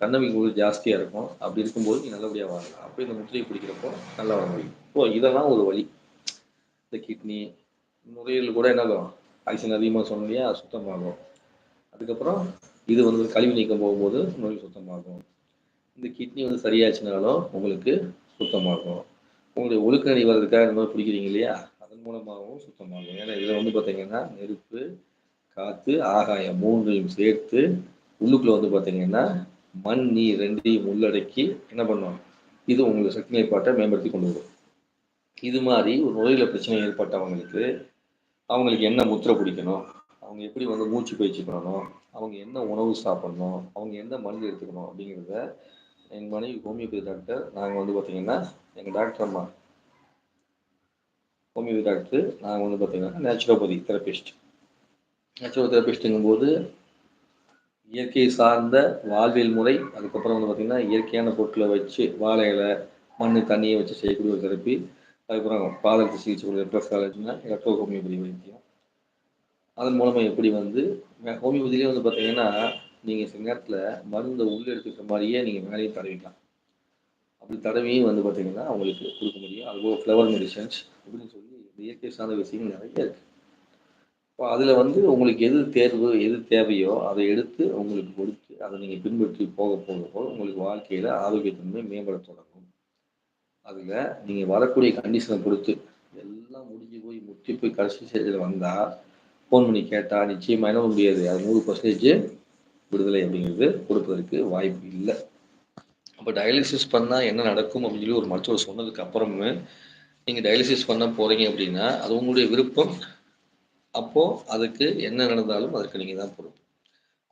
A: தன்னம்பிக்கை உங்களுக்கு ஜாஸ்தியாக இருக்கும். அப்படி இருக்கும்போது நீங்கள் நல்லபடியாக வாங்கலாம். அப்போ இந்த முத்திரையை பிடிக்கிறப்போ நல்லா வர முடியும். ஸோ இதெல்லாம் ஒரு வழி. இந்த கிட்னி நுரையீரல் கூட என்னாகும் ஆக்சிஜன் அதிகமாக சொன்னோம் சுத்தமாகும். அதுக்கப்புறம் இது வந்து கழிவு நீக்கம் போகும்போது நோய் சுத்தமாகும். இந்த கிட்னி வந்து சரியாச்சுனாலும் உங்களுக்கு சுத்தமாகும். உங்களுடைய ஒழுக்க நிவாரத்துக்காக வர்றதுக்காக இந்த மாதிரி பிடிக்கிறீங்க இல்லையா? அதன் மூலமாகவும் சுத்தமாகும். ஏன்னா இதில் வந்து பார்த்தீங்கன்னா நெருப்பு காற்று ஆகாயம் மூன்றையும் சேர்த்து உள்ளுக்குள்ளே வந்து பார்த்தீங்கன்னா மண் நீர் ரெண்டையும் உள்ளடக்கி என்ன பண்ணுவோம் இது உங்களுக்கு சக்தி நிலைப்பாட்டை மேம்படுத்தி கொண்டு வரும். இது மாதிரி ஒரு நுரையில் பிரச்சனை ஏற்பட்டவங்களுக்கு அவங்களுக்கு என்ன முத்திரை பிடிக்கணும்? அவங்க எப்படி வந்து மூச்சு பயிற்சி பண்ணணும்? அவங்க என்ன உணவு சாப்பிடணும் அவங்க என்ன மருந்து எடுத்துக்கணும் அப்படிங்கிறத எங்கள் மனைவி ஹோமியோபதி டாக்டர் நாங்கள் வந்து பார்த்தீங்கன்னா எங்கள் டாக்டர் அம்மா ஹோமியோபதி டாக்டர் நாங்கள் வந்து பார்த்தீங்கன்னா நேச்சுரோபதி தெரபிஸ்ட் நேச்சுரோ தெரபிஸ்ட்டுங்கும் போது இயற்கை சார்ந்த வாழ்வியல் முறை அதுக்கப்புறம் வந்து பார்த்திங்கன்னா இயற்கையான பொருட்களை வச்சு வாழை இலை மண் தண்ணியை வச்சு செய்யக்கூடிய ஒரு தெரப்பி அதுக்கப்புறம் பாதத்தை சிகிச்சை கொடுக்குற ப்ளஸ் காலேஜ்னா எலக்ட்ரோ ஹோமியோபதி வைத்தியம் அதன் மூலமாக எப்படி வந்து ஹோமியோபதியிலே வந்து பார்த்தீங்கன்னா நீங்கள் சில நேரத்தில் மருந்தை உள்ளே எடுத்துக்கிற மாதிரியே நீங்கள் மேலேயும் தடவிக்கலாம். அப்படி தடவியும் வந்து பார்த்தீங்கன்னா அவங்களுக்கு கொடுக்க முடியும். அதுபோல் ஃப்ளவர் மெடிசன்ஸ் அப்படின்னு சொல்லி இந்த இயற்கை சார்ந்த விஷயங்கள் நிறைய இருக்குது இப்போ அதில் வந்து உங்களுக்கு எது தேர்வு எது தேவையோ அதை எடுத்து உங்களுக்கு கொடுத்து அதை நீங்கள் பின்பற்றி போக போக போக உங்களுக்கு வாழ்க்கையில் ஆரோக்கியத்தன்மை மேம்பட தொடங்கும். அதில் நீங்கள் வரக்கூடிய கண்டிஷனை பொறுத்து எல்லாம் முடிஞ்சு போய் முற்றி போய் கடைசி ஸ்டேஜில் வந்தால் ஃபோன் பண்ணி கேட்டால் நிச்சயமாக என்ன முடியாது. அது நூறு பர்சன்டேஜ் விடுதலை அப்படிங்கிறது கொடுப்பதற்கு வாய்ப்பு இல்லை. அப்போ டயாலிசிஸ் பண்ணால் என்ன நடக்கும் அப்படின்னு சொல்லி ஒரு மருத்துவர் சொன்னதுக்கு அப்புறமே நீங்கள் டயாலிசிஸ் பண்ண போகிறீங்க அப்படின்னா அது உங்களுடைய விருப்பம். அப்போது அதுக்கு என்ன நடந்தாலும் அதற்கு நீங்கள் தான் பொறுப்பு.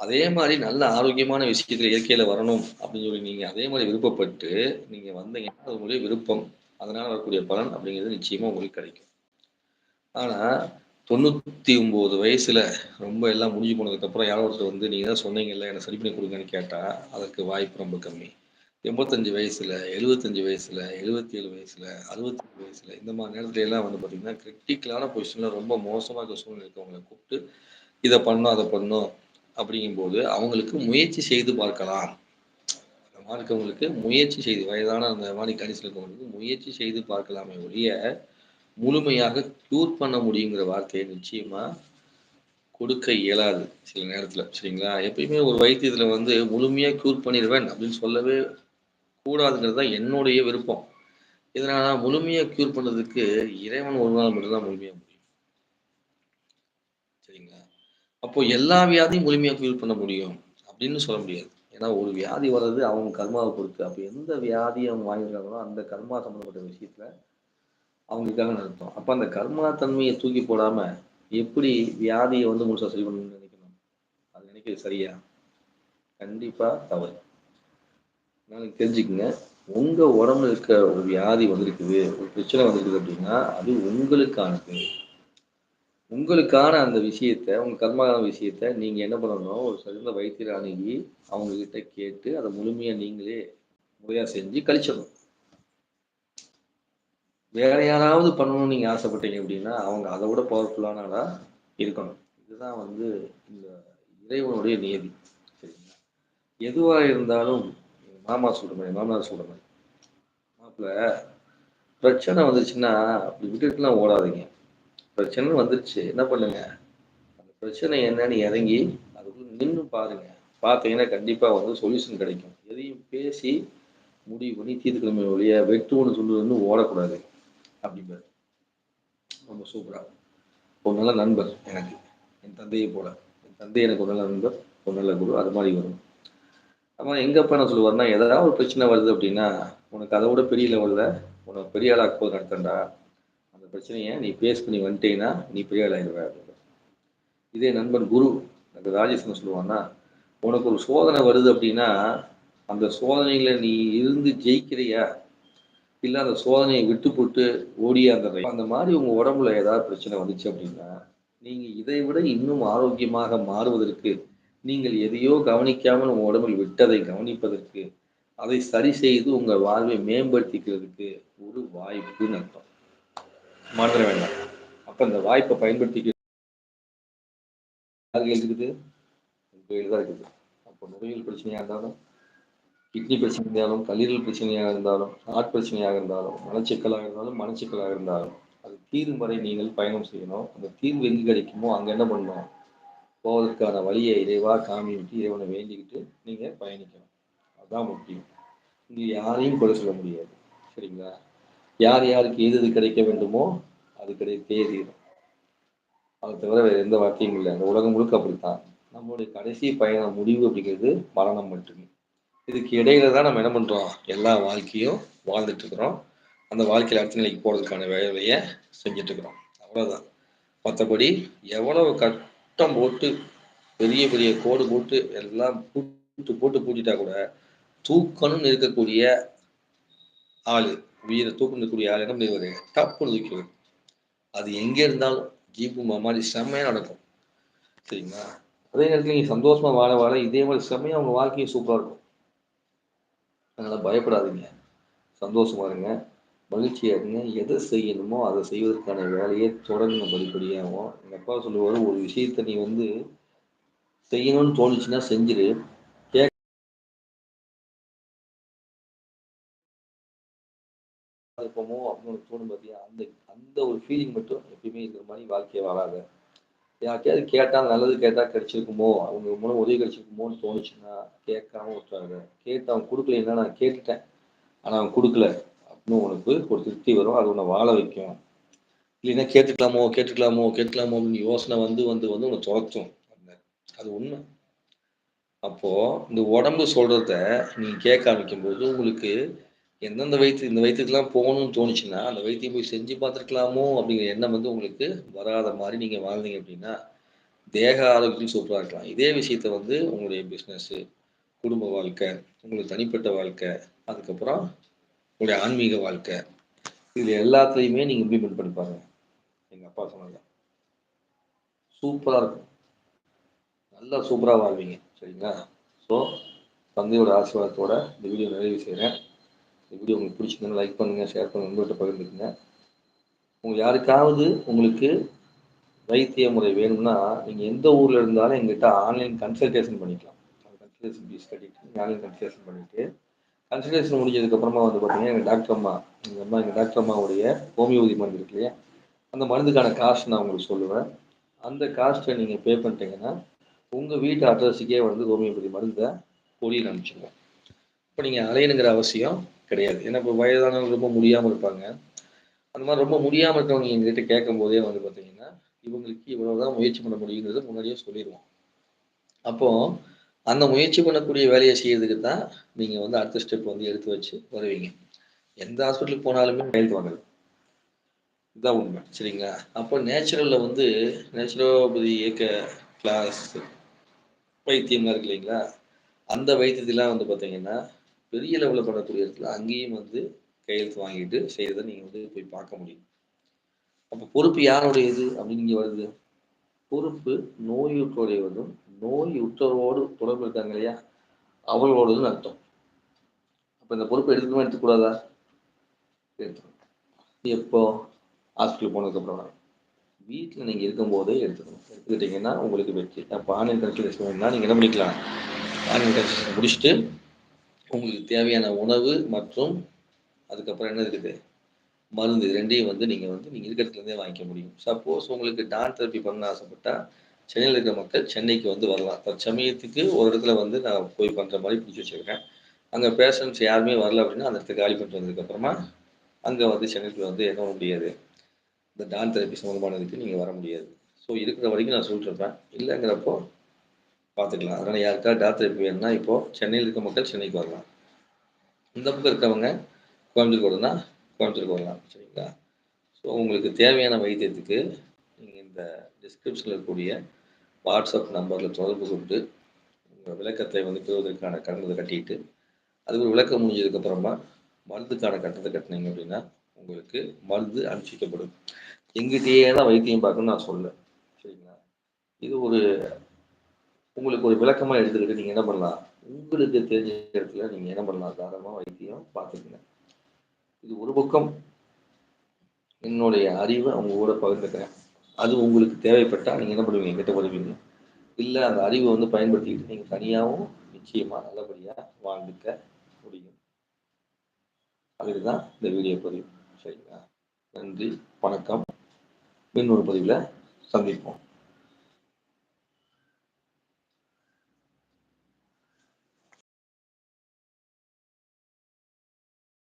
A: அதே மாதிரி நல்ல ஆரோக்கியமான விஷயத்தில் இயற்கையில் வரணும் அப்படின்னு சொல்லி நீங்கள் அதே மாதிரி விருப்பப்பட்டு நீங்கள் வந்தீங்கன்னா அது உங்களுடைய விருப்பம். அதனால் வரக்கூடிய பலன் அப்படிங்கிறது நிச்சயமாக உங்களுக்கு கிடைக்கும். ஆனால் தொண்ணூற்றி ஒம்பது வயசில் ரொம்ப எல்லாம் முடிஞ்சு போனதுக்கப்புறம் யாரோ ஒருத்தர் வந்து நீங்கள் தான் சொன்னீங்கல்ல என்னை சரி பண்ணி கொடுங்கன்னு கேட்டால் அதற்கு வாய்ப்பு ரொம்ப கம்மி. எண்பத்தஞ்சு வயசில் எழுபத்தஞ்சு வயசில் எழுபத்தி ஏழு வயசில் அறுபத்தஞ்சு வயசில் இந்த மாதிரி நேரத்துல எல்லாம் வந்து பார்த்திங்கன்னா கிரிட்டிக்கலான பொசிஷனில் ரொம்ப மோசமாக இருக்க சூழ்நிலை இருக்கவங்களை கூப்பிட்டு இதை பண்ணும் அதை பண்ணும். அப்படிங்கும்போது அவங்களுக்கு முயற்சி செய்து பார்க்கலாம். அந்த மாதிரி இருக்கவங்களுக்கு முயற்சி செய்து வயதான அந்த மாதிரி கணிசில் இருக்கவங்களுக்கு முயற்சி செய்து பார்க்கலாமே ஒழிய முழுமையாக க்யூர் பண்ண முடியுங்கிற வார்த்தையை நிச்சயமாக கொடுக்க இயலாது சில நேரத்தில் சரிங்களா? எப்பயுமே ஒரு வைத்தியத்தில் வந்து முழுமையாக க்யூர் பண்ணிடுவேன் அப்படின்னு சொல்லவே கூடாதுங்கிறது தான் என்னுடைய விருப்பம். இதனால முழுமையாக க்யூர் பண்ணுறதுக்கு இறைவன் ஒரு நாள் மட்டும்தான் முழுமையாக முடியும். சரிங்களா? அப்போ எல்லா வியாதியும் முழுமையாக க்யூர் பண்ண முடியும் அப்படின்னு சொல்ல முடியாது. ஏன்னா ஒரு வியாதி வர்றது அவங்க கர்மாவை பொறுத்து. அப்போ எந்த வியாதியை அவங்க வாங்கியிருக்காங்களோ அந்த கர்மா சம்மந்தப்பட்ட விஷயத்துல அவங்களுக்காக நடத்தும் அப்போ அந்த கர்மா தன்மையை தூக்கி போடாம எப்படி வியாதியை வந்து முழுசாக சரி பண்ணணும்னு நினைக்கணும்? அது நினைக்கிறது சரியா? கண்டிப்பாக தவறு. நாளைக்கு தெரிஞ்சுக்கங்க. உங்கள் உடம்புல இருக்க ஒரு வியாதி வந்திருக்குது ஒரு பிரச்சனை வந்திருக்குது அப்படின்னா அது உங்களுக்கானது. உங்களுக்கான அந்த விஷயத்த உங்கள் கர்மான விஷயத்த நீங்கள் என்ன பண்ணணும்? ஒரு சிறந்த வைத்தியர் அணுகி அவங்கக்கிட்ட கேட்டு அதை முழுமையாக நீங்களே முறையாக செஞ்சு கழிச்சிடணும். வேற யாராவது பண்ணணும்னு நீங்கள் ஆசைப்பட்டீங்க அப்படின்னா அவங்க அதை விட பவர்ஃபுல்லானதா இருக்கணும். இதுதான் வந்து இந்த இறைவனுடைய நியதி. சரிங்களா? எதுவாக இருந்தாலும் மாமா சொல்கிற மாதிரி மாமனார் சொல்கிற மாதிரி மாப்பிள்ள பிரச்சனை வந்துருச்சுன்னா அப்படி விட்டுட்டுலாம் ஓடாதீங்க. பிரச்சனை வந்துருச்சு என்ன பண்ணுங்க? அந்த பிரச்சனை என்னன்னு இறங்கி அதுக்குள்ள நின்று பாருங்க. பார்த்தீங்கன்னா கண்டிப்பாக வந்து சொல்யூஷன் கிடைக்கும். எதையும் பேசி முடிவு பண்ணி தீர்த்துக்கிழமை ஒழிய வெட்டு ஒன்று சொல்லுன்னு ஓடக்கூடாது. அப்படிம்பாரு. ரொம்ப சூப்பராக ஒரு நல்ல நண்பர் எனக்கு. என் தந்தையை போல. என் தந்தை எனக்கு ஒரு நல்ல நண்பர் ஒரு நல்ல குரு அது மாதிரி வரும். அப்புறம் எங்கப்பா என்ன சொல்லுவார்னா எதாவது ஒரு பிரச்சனை வருது அப்படின்னா உனக்கு அதை விட பெரிய லெவலில் உனக்கு பெரிய ஆளாக போது நடத்தண்டா அந்த பிரச்சனையை நீ பேஸ் பண்ணி வந்துட்டீங்கன்னா நீ பெரிய ஆளாகிடுவ இதே நண்பன் குரு எனக்கு ராஜேஷ் என்ன சொல்லுவான்னா உனக்கு ஒரு சோதனை வருது அப்படின்னா அந்த சோதனையில் நீ இருந்து ஜெயிக்கிறியா? இல்லை அந்த சோதனையை விட்டு போட்டு ஓடியாந்துடுற அந்த மாதிரி உங்க உடம்புல ஏதாவது பிரச்சனை வந்துச்சு அப்படின்னா நீங்க இதை விட இன்னும் ஆரோக்கியமாக மாறுவதற்கு நீங்கள் எதையோ கவனிக்காமல் உங்க உடம்பில் விட்டதை கவனிப்பதற்கு அதை சரி செய்து உங்க வாழ்வை மேம்படுத்திக்கிறதுக்கு ஒரு வாய்ப்புன்னு அர்த்தம் மறந்துட வேண்டாம். அப்ப இந்த வாய்ப்பை பயன்படுத்திக்க இருக்குது? உங்க தான் இருக்குது. அப்போ நுரையீரல் பிரச்சனையா இருந்தாலும் கிட்னி பிரச்சனை இருந்தாலும் கல்லீரல் பிரச்சனையாக இருந்தாலும் ஹார்ட் பிரச்சனையாக இருந்தாலும் மனச்சிக்கலாக இருந்தாலும் மனச்சிக்கலாக இருந்தாலும் அது தீர்வு வரை நீங்கள் பயணம் செய்யணும். அந்த தீர்வு எங்கே கிடைக்குமோ அங்கே என்ன பண்ணணும்? போவதற்கான வழியை இறைவா காமிட்டு இறைவனை வேண்டிக்கிட்டு நீங்கள் பயணிக்கணும். அதுதான் முக்கியம். இங்கே யாரையும் குறை சொல்ல முடியாது. சரிங்களா? யார் யாருக்கு எது எது கிடைக்க வேண்டுமோ அது கிடைத்தே தீரும் அதை தவிர வேறு எந்த வார்த்தையும் இல்லை. அந்த உலகம் முழுக்க அப்படித்தான். நம்மளுடைய கடைசி பயண முடிவு அப்படிங்கிறது மரணம் மட்டுமே. இதுக்கு இடையில தான் நம்ம என்ன பண்றோம்? எல்லா வாழ்க்கையும் வாழ்ந்துட்டு இருக்கிறோம். அந்த வாழ்க்கையில அடுத்த நிலைக்கு போறதுக்கான வேலையை செஞ்சுட்டு இருக்கிறோம். அவ்வளவுதான். மற்றபடி எவ்வளவு கட்டம் போட்டு பெரிய பெரிய கோடு போட்டு எல்லாம் பூட்டு போட்டு பூட்டிட்டா கூட தூக்கணும்னு இருக்கக்கூடிய ஆள் உயிரை தூக்கணும் இருக்கக்கூடிய ஆள் என்ன பண்ணிடுவாரு டப்புன்னு தூக்கிடுவார். அது எங்க இருந்தாலும் ஜீப்பு மாதிரி செம்மையா நடக்கும். சரிங்களா? அதே நேரத்தில் நீங்கள் சந்தோஷமா வாழ வாழ இதே மாதிரி செம்மையா உங்க வாழ்க்கையும் சூப்பராக இருக்கும். அதனால பயப்படாதீங்க. சந்தோஷமா இருங்க. மகிழ்ச்சியா இருங்க. எதை செய்யணுமோ அதை செய்வதற்கான வேலையை தொடங்கணும் படிப்படியாகவும் எங்கள் அப்பா சொல்லுவார் ஒரு விஷயத்த நீ வந்து செய்யணும்னு தோணுச்சுன்னா செஞ்சிரு. இருப்போமோ அப்படின்னு தோணும் பார்த்தியா அந்த அந்த ஒரு ஃபீலிங் மட்டும் எப்பயுமே இருக்கிற மாதிரி வாழ்க்கையை வாழாத. யார்கிட்டயாவது கேட்டால் நல்லது கேட்டால் கிடைச்சிருக்குமோ? அவங்க மூலம் உதவி கிடைச்சிருக்குமோன்னு தோணுச்சுன்னா கேட்காம விட்டுறாங்க கேட்டு அவன் கொடுக்கலன்னா நான் கேட்டுட்டேன். ஆனால் அவன் கொடுக்கல. அப்படின்னு உனக்கு ஒரு திருப்தி வரும். அது உன்னை வாழ வைக்கும். இல்லைன்னா கேட்டுக்கலாமோ? கேட்டுக்கலாமோ? கேட்டுக்கலாமோ அப்படின்னு யோசனை வந்து வந்து வந்து உன்னை துரத்தும். அது உண்மை. அப்போ இந்த உடம்பு சொல்றத நீங்க கேட்க ஆரம்பிக்கும் போது உங்களுக்கு எந்தெந்த வயிற்று இந்த வயிற்றுக்கெல்லாம் போகணும்னு தோணுச்சுன்னா அந்த வைத்தியம் போய் செஞ்சு பார்த்துருக்கலாமோ அப்படிங்கிற எண்ணம் வந்து உங்களுக்கு வராத மாதிரி நீங்கள் வாழ்ந்தீங்க அப்படின்னா தேக ஆரோக்கியம் சூப்பராக இருக்கலாம். இதே விஷயத்த வந்து உங்களுடைய பிஸ்னஸ்ஸு குடும்ப வாழ்க்கை உங்களுக்கு தனிப்பட்ட வாழ்க்கை அதுக்கப்புறம் உங்களுடைய ஆன்மீக வாழ்க்கை இது எல்லாத்துலேயுமே நீங்கள் இம்ப்ளிமெண்ட் பண்ணி பாருங்கள் எங்கள் அப்பா சொன்னாங்க. சூப்பராக இருக்கும். நல்லா சூப்பராக வாழ்வீங்க. சரிங்களா? ஸோ தந்தையோட ஆசீர்வாதத்தோட இந்த வீடியோ நிறைவு செய்கிறேன் இந்த வீடியோ உங்களுக்கு பிடிச்சிங்கன்னா லைக் பண்ணுங்கள் ஷேர் பண்ணுங்கள் உங்கள்கிட்ட பகிர்ந்துக்குங்க. உங்கள் யாருக்காவது உங்களுக்கு வைத்திய முறை வேணும்னா நீங்கள் எந்த ஊரில் இருந்தாலும் எங்கிட்ட ஆன்லைன் கன்சல்டேஷன் பண்ணிக்கலாம். கன்சல்டேஷன் ஃபீஸ் கட்டிட்டு நீங்கள் ஆன்லைன் கன்சல்டேஷன் பண்ணிவிட்டு கன்சல்டேஷன் முடிஞ்சதுக்கப்புறமா வந்து பார்த்தீங்கன்னா எங்கள் டாக்டர் அம்மா எங்கள் அம்மா எங்கள் டாக்டர் அம்மாவுடைய ஹோமியோபதி மருந்து இருக்கு இல்லையா? அந்த மருந்துக்கான காஸ்ட் நான் உங்களுக்கு சொல்லுவேன். அந்த காஸ்ட்டை நீங்கள் பே பண்ணிட்டீங்கன்னா உங்கள் வீட்டு அட்ரஸுக்கே வந்து ஹோமியோபதி மருந்தை கொடியில் அனுப்பிச்சிடுவோம் இப்போ நீங்கள் அலையணுங்கிற அவசியம் கிடையாது. ஏன்னா இப்போ வயதானவங்க ரொம்ப முடியாமல் இருப்பாங்க. அந்த மாதிரி ரொம்ப முடியாமல் இருக்கவங்க எங்ககிட்ட கேட்கும் போதே வந்து பார்த்தீங்கன்னா இவங்களுக்கு இவ்வளவுதான் முயற்சி பண்ண முடியுங்கிறது முன்னாடியே சொல்லிடுவோம் அப்போ அந்த முயற்சி பண்ணக்கூடிய வேலையை செய்யறதுக்கு தான் நீங்கள் வந்து அடுத்த ஸ்டெப் வந்து எடுத்து வச்சு வருவீங்க. எந்த ஹாஸ்பிட்டலுக்கு போனாலுமே கையெழுத்து வாங்குது இதுதான் உண்மை. சரிங்களா? அப்போ நேச்சுரலில் வந்து நேச்சுரோபதி இயக்க கிளாஸ் வைத்தியம்லாம் இருக்கு இல்லைங்களா? அந்த வைத்தியத்திலாம் வந்து பார்த்தீங்கன்னா பெரிய லெவலில் பண்ணக்கூடிய இடத்துல அங்கேயும் வந்து கையெழுத்து வாங்கிட்டு செய்கிறத நீங்கள் வந்து போய் பார்க்க முடியும். அப்போ பொறுப்பு யாருடையது அப்படின்னு இங்கே வருது. பொறுப்பு நோயுற்றோடையவதும் நோய் உற்றோரோடு தொடர்பு இருக்காங்க இல்லையா? அவளோடதுன்னு அர்த்தம். அப்போ இந்த பொறுப்பை எடுத்துக்கணுமா எடுத்துக்கூடாதா எடுத்துக்கணும். எப்போ? ஹாஸ்பிட்டல் போனதுக்கப்புறம் வீட்டில் நீங்கள் இருக்கும்போதே எடுத்துக்கணும். எடுத்துக்கிட்டிங்கன்னா உங்களுக்கு வெற்றி. அப்போ ஆன்லைன் கன்சல்டேஷன் வேணும்னா நீங்கள் என்ன பண்ணிக்கலாம்? ஆன்லைன் கன்சல்டேஷன் முடிச்சுட்டு உங்களுக்கு தேவையான உணவு மற்றும் அதுக்கப்புறம் என்ன இருக்குது? மருந்து ரெண்டையும் வந்து நீங்கள் வந்து நீங்கள் இருக்கிறதுலேருந்தே வாங்கிக்க முடியும். சப்போஸ் உங்களுக்கு டான் தெரப்பி பண்ண ஆசைப்பட்டால் சென்னையில் இருக்கிற மக்கள் சென்னைக்கு வந்து வரலாம். தற்சமயத்துக்கு ஒரு இடத்துல வந்து நான் போய் பண்ணுற மாதிரி பிடிச்சி வச்சுருக்கேன். அங்கே பேஷண்ட்ஸ் யாருமே வரல அப்படின்னா அந்த இடத்துக்கு காலி பண்ணிட்டு வந்ததுக்கப்புறமா அங்கே வந்து சென்னைக்கு வந்து என்ன முடியாது. இந்த டான் தெரப்பி சம்மந்தமானதுக்கு நீங்கள் வர முடியாது. ஸோ இருக்கிற வரைக்கும் நான் சொல்லிட்டுருப்பேன் இல்லைங்கிறப்போ பார்த்துக்கலாம். அதனால் யாருக்கா டாக்டர் இப்போ வேணும்னா இப்போது சென்னையில் இருக்க மக்கள் சென்னைக்கு வரலாம். இந்த பக்கம் இருக்கவங்க கோயம்புத்தூர் வரணும்னா கோயம்புத்தூருக்கு வரலாம். சரிங்களா? ஸோ உங்களுக்கு தேவையான வைத்தியத்துக்கு நீங்கள் இந்த டிஸ்கிரிப்ஷனில் இருக்கக்கூடிய வாட்ஸ்அப் நம்பரில் தொடர்பு கொண்டு உங்கள் விளக்கத்தை வந்து பெறுவதற்கான கட்டணத்தை கட்டிட்டு அதுக்கு ஒரு விளக்கம் முடிஞ்சதுக்கப்புறமா மருந்துக்கான கட்டணத்தை கட்டினீங்க அப்படின்னா உங்களுக்கு மருந்து அனுப்பிச்சிக்கப்படும். எங்கிட்டேயே தான் வைத்தியம் பார்க்கணும்னு நான் சொல்ல சரிங்களா? இது ஒரு உங்களுக்கு ஒரு விளக்கமாக எடுத்துக்கிட்டு நீங்கள் என்ன பண்ணலாம்? உங்களுக்கு தெரிஞ்ச இடத்துல நீங்கள் என்ன பண்ணலாம்? தாராளமாக வைத்தியம் பார்த்துக்கங்க. இது ஒரு பக்கம் என்னுடைய அறிவை அவங்க கூட பகிர்ந்துக்கிறேன். அது உங்களுக்கு தேவைப்பட்டால் நீங்கள் என்ன பண்ணுவீங்க? என்கிட்ட உதவிங்க இல்லை அந்த அறிவை வந்து பயன்படுத்திக்கிட்டு நீங்கள் தனியாகவும் நிச்சயமாக நல்லபடியாக வாழ்ந்துக்க முடியும். அதுக்கு தான் இந்த வீடியோ பதிவு. சரிங்களா? நன்றி வணக்கம். இன்னொரு பதிவில் சந்திப்போம்.